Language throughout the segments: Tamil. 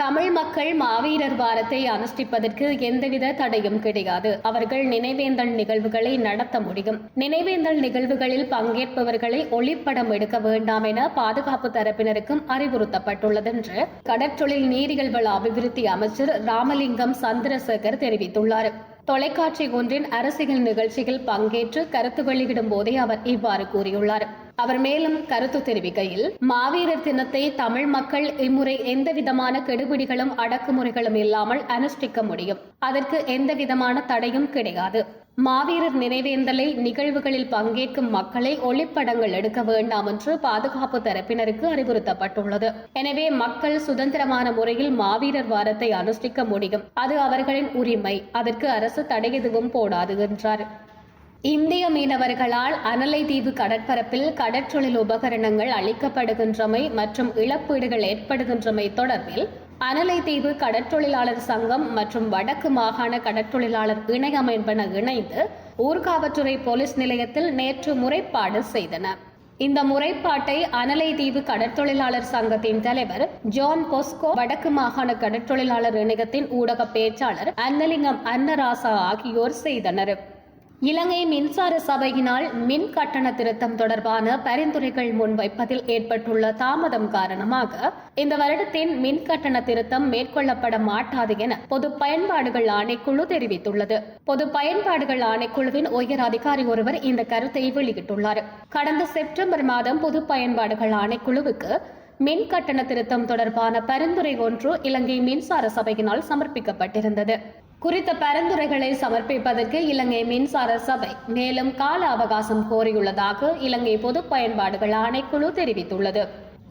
தமிழ் மக்கள் மாவீரர் வாரத்தை அனுஷ்டிப்பதற்கு எந்தவித தடையும் கிடையாது. அவர்கள் நினைவேந்தல் நிகழ்வுகளை நடத்த முடியும். நினைவேந்தல் நிகழ்வுகளில் பங்கேற்பவர்களை ஒளிப்படம் எடுக்க வேண்டாம் என பாதுகாப்பு தரப்பினருக்கும் அறிவுறுத்தப்பட்டுள்ளது என்று கடற்றொழில் நீரியல் வள அபிவிருத்தி அமைச்சர் ராமலிங்கம் சந்திரசேகர் தெரிவித்துள்ளார். தொலைக்காட்சி ஒன்றின் அரசியல் நிகழ்ச்சியில் பங்கேற்று கருத்து வெளியிடும் போதே அவர் இவ்வாறு கூறியுள்ளார். அவர் மேலும் கருத்து தெரிவிக்கையில் மாவீரர் தினத்தை தமிழ் மக்கள் இம்முறை எந்தவிதமான கெடுபிடிகளும் அடக்குமுறைகளும் இல்லாமல் அனுஷ்டிக்க முடியும். அதற்கு எந்தவிதமான தடையும் கிடையாது. மாவீரர் நினைவேந்தலை நிகழ்வுகளில் பங்கேற்கும் மக்களை ஒளிப்படங்கள் எடுக்க வேண்டாம் என்று பாதுகாப்பு தரப்பினருக்கு அறிவுறுத்தப்பட்டுள்ளது. எனவே மக்கள் சுதந்திரமான முறையில் மாவீரர் வாரத்தை அனுஷ்டிக்க முடியும். அது அவர்களின் உரிமை. அதற்கு அரசு தடை எதுவும் போடாது என்றார். இந்திய மீனவர்களால் அனலை தீவு கடற்பரப்பில் கடற்றொழில் உபகரணங்கள் அளிக்கப்படுகின்றமை மற்றும் இழப்பீடுகள் ஏற்படுகின்றமை தொடர்பில் அனலை தீவு கடற்றொழிலாளர் சங்கம் மற்றும் வடக்கு மாகாண கடற்றொழிலாளர் இணையம் என்பன இணைந்து ஊர்காவற்றுறை போலீஸ் நிலையத்தில் நேற்று முறைப்பாடு செய்தன. இந்த முறைப்பாட்டை அனலை தீவு கடற்தொழிலாளர் சங்கத்தின் தலைவர் ஜான் பொஸ்கோ வடக்கு மாகாண கடற்தொழிலாளர் இணையத்தின் ஊடக பேச்சாளர் அன்னலிங்கம் அன்னராசா ஆகியோர் செய்தனர். இலங்கை மின்சார சபையினால் மின் கட்டண திருத்தம் தொடர்பான பரிந்துரைகள் முன்வைப்பதில் ஏற்பட்டுள்ள தாமதம் காரணமாக இந்த வருடத்தின் மின் கட்டண திருத்தம் மேற்கொள்ளப்பட மாட்டாது என பொது பயன்பாடுகள் ஆணைக்குழு தெரிவித்துள்ளது. பொது பயன்பாடுகள் ஆணைக்குழுவின் உயர் அதிகாரி ஒருவர் இந்த கருத்தை வெளியிட்டுள்ளார். கடந்த செப்டம்பர் மாதம் பொது பயன்பாடுகள் ஆணைக்குழுவுக்கு மின் கட்டண திருத்தம் தொடர்பான பரிந்துரை ஒன்று இலங்கை மின்சார சபையினால் சமர்ப்பிக்கப்பட்டிருந்தது. குறித்த பரிந்துரைகளை சமர்ப்பிப்பதற்கு இலங்கை மின்சார சபை மேலும் கால அவகாசம் கோரியுள்ளதாக இலங்கை பொது பயன்பாடுகள் ஆணைக்குழு தெரிவித்துள்ளது.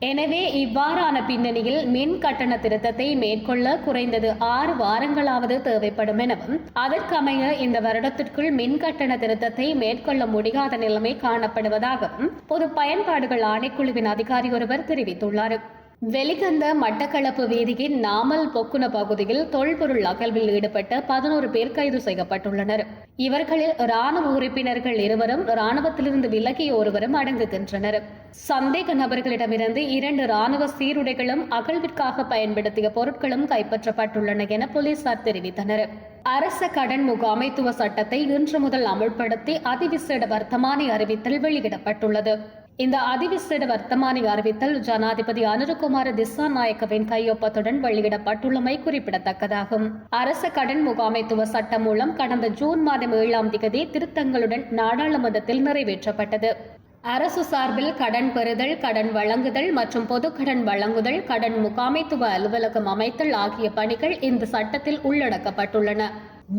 எனவே இவ்வாறான பின்னணியில் மின் கட்டண திருத்தத்தை மேற்கொள்ள குறைந்தது ஆறு வாரங்களாவது தேவைப்படும் எனவும் அதற்கமைய இந்த வருடத்திற்குள் மின் கட்டண திருத்தத்தை மேற்கொள்ள முடியாத நிலைமை காணப்படுவதாகவும் பொது பயன்பாடுகள் ஆணைக்குழுவின் அதிகாரி ஒருவர் தெரிவித்துள்ளார். வெளிகந்த மட்டக்களப்பு வீதியின் நாமல் பொக்குன பகுதியில் தொல்பொருள் அகழ்வில் ஈடுபட்ட பதினோரு பேர் கைது செய்யப்பட்டுள்ளனர். இவர்களில் ராணுவ உறுப்பினர்கள் இருவரும் ராணுவத்திலிருந்து விலகிய ஒருவரும் அடங்குகின்றனர். சந்தேக நபர்களிடமிருந்து இரண்டு ராணுவ சீருடைகளும் அகழ்விற்காக பயன்படுத்திய பொருட்களும் கைப்பற்றப்பட்டுள்ளன என போலீசார் தெரிவித்தனர். அரச கடன் முகாமைத்துவ சட்டத்தை இன்று முதல் அமுல்படுத்தி அதிவிசேட வர்த்தமானி அறிவித்தல் வெளியிடப்பட்டுள்ளது. இந்த அதிவிசேட வர்த்தமானி அறிவித்தல் ஜனாதிபதி அனுரகுமார திசாநாயக்கவின் கையொப்பத்துடன் வெளியிடப்பட்டுள்ளமை குறிப்பிடத்தக்கதாகும். அரச கடன் முகாமைத்துவ சட்டம் மூலம் கடந்த ஜூன் மாதம் ஏழாம் திகதி திருத்தங்களுடன் நாடாளுமன்றத்தில் நிறைவேற்றப்பட்டது. அரசு சார்பில் கடன் பெறுதல் கடன் வழங்குதல் மற்றும் பொது கடன் வழங்குதல் கடன் முகாமைத்துவ அலுவலகம் அமைத்தல் ஆகிய பணிகள் இந்த சட்டத்தில் உள்ளடக்கப்பட்டுள்ளன.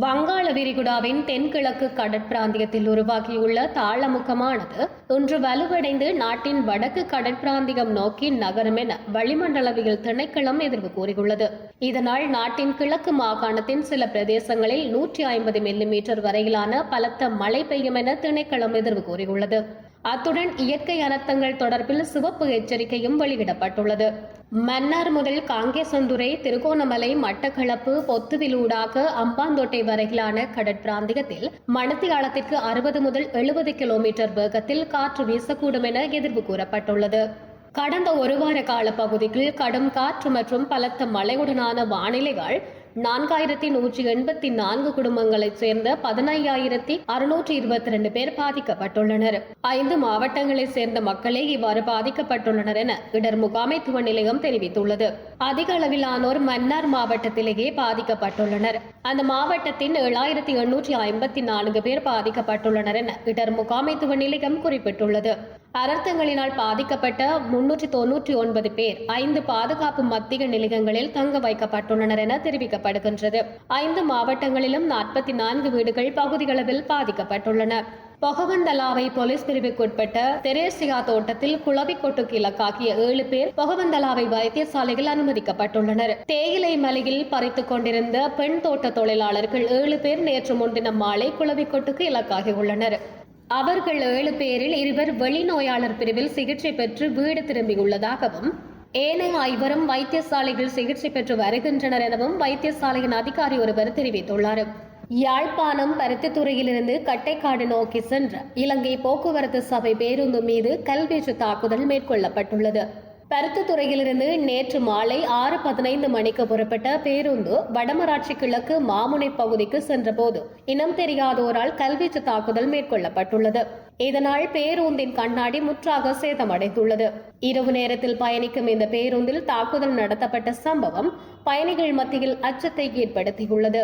வங்காள விரிகுடாவின் தென்கிழக்கு கடற்பிராந்தியத்தில் உருவாகியுள்ள தாளமுகமானது ஒன்று வலுவடைந்து நாட்டின் வடக்கு கடற்பிராந்தியம் நோக்கி நகரும் என வளிமண்டலவியல் திணைக்களம் எதிர்வு கூறியுள்ளது. இதனால் நாட்டின் கிழக்கு மாகாணத்தின் சில பிரதேசங்களில் நூற்றி ஐம்பது மில்லிமீட்டர் வரையிலான பலத்த மழை பெய்யும் என திணைக்களம் எதிர்வு கூறியுள்ளது. அத்துடன் இயற்கை அனர்த்தங்கள் தொடர்பில் சிவப்பு எச்சரிக்கையும் வெளியிடப்பட்டுள்ளது. மன்னார் முதல் காங்கேசந்துறை திருகோணமலை மட்டக்களப்பு பொத்துவிலூடாக அம்பாந்தோட்டை வரையிலான கடற்பிராந்தியத்தில் மணத்தியாலத்திற்கு அறுபது முதல் எழுபது கிலோமீட்டர் வேகத்தில் காற்று வீசக்கூடும் என எதிர்வு கூறப்பட்டுள்ளது. கடந்த ஒரு வார கால பகுதியில் கடும் காற்று மற்றும் பலத்த மழையுடனான வானிலைகள் நான்காயிரத்தி நூற்றி எண்பத்தி நான்கு குடும்பங்களைச் சேர்ந்த பதினையாயிரத்தி அறுநூற்றி இருபத்தி ரெண்டு பேர் பாதிக்கப்பட்டுள்ளனர். ஐந்து மாவட்டங்களைச் சேர்ந்த மக்களே இவ்வாறு பாதிக்கப்பட்டுள்ளனர் என இடர் முகாமைத்துவ நிலையம் தெரிவித்துள்ளது. அதிக அளவிலானோர் மன்னார் மாவட்டத்திலேயே பாதிக்கப்பட்டுள்ளனர். அந்த மாவட்டத்தின் ஏழாயிரத்தி எண்ணூற்றி ஐம்பத்தி நான்கு பேர் பாதிக்கப்பட்டுள்ளனர் என இடர் முகாமைத்துவ நிலையம் குறிப்பிட்டுள்ளது. அனர்த்தங்களினால் பாதிக்கப்பட்ட முன்னூற்றி தொன்னூற்றி ஒன்பது பேர் ஐந்து பாதுகாப்பு மத்திய நிலையங்களில் தங்க வைக்கப்பட்டுள்ளனர் என தெரிவிக்கப்படுகின்றது. ஐந்து மாவட்டங்களிலும் நாற்பத்தி நான்கு வீடுகள் பகுதிகளவில் பாதிக்கப்பட்டுள்ளன. பொகவந்தலாவை போலீஸ் பிரிவுக்குட்பட்ட தெரேசியா தோட்டத்தில் குளவிக்கொட்டுக்கு இலக்காகிய ஏழு பேர் பொகவந்தலாவை வைத்தியசாலையில் அனுமதிக்கப்பட்டுள்ளனர். தேயிலை மலையில் பறித்துக் கொண்டிருந்த பெண் தோட்ட தொழிலாளர்கள் ஏழு பேர் நேற்று முன்தினம் மாலை குளவிக்கொட்டுக்கு இலக்காகியுள்ளனர். அவர்கள் ஏழு பேரில் இருவர் வெளிநோயாளர் பிரிவில் சிகிச்சை பெற்று வீடு திரும்பியுள்ளதாகவும் ஏனைய ஐவரும் வைத்தியசாலையில் சிகிச்சை பெற்று வருகின்றனர் எனவும் வைத்தியசாலையின் அதிகாரி ஒருவர் தெரிவித்துள்ளார். யாழ்ப்பாணம் பருத்தித்துறையிலிருந்து கட்டைக்காடு நோக்கி சென்ற இலங்கை போக்குவரத்து சபை பேருந்து மீது கல்வீச்சு தாக்குதல் மேற்கொள்ளப்பட்டுள்ளது. பருத்தித்துறையிலிருந்து நேற்று மாலை ஆறு பதினைந்து மணிக்கு புறப்பட்ட பேருந்து வடமராட்சி கிழக்கு மாமுனை பகுதிக்கு சென்றபோது இனம் தெரியாதோரால் கல்வீச்சு தாக்குதல் மேற்கொள்ளப்பட்டுள்ளது. இதனால் பேருந்தின் கண்ணாடி முற்றாக சேதமடைந்துள்ளது. இரவு நேரத்தில் பயணிக்கும் இந்த பேருந்தில் தாக்குதல் நடத்தப்பட்ட சம்பவம் பயணிகள் மத்தியில் அச்சத்தை ஏற்படுத்தியுள்ளது.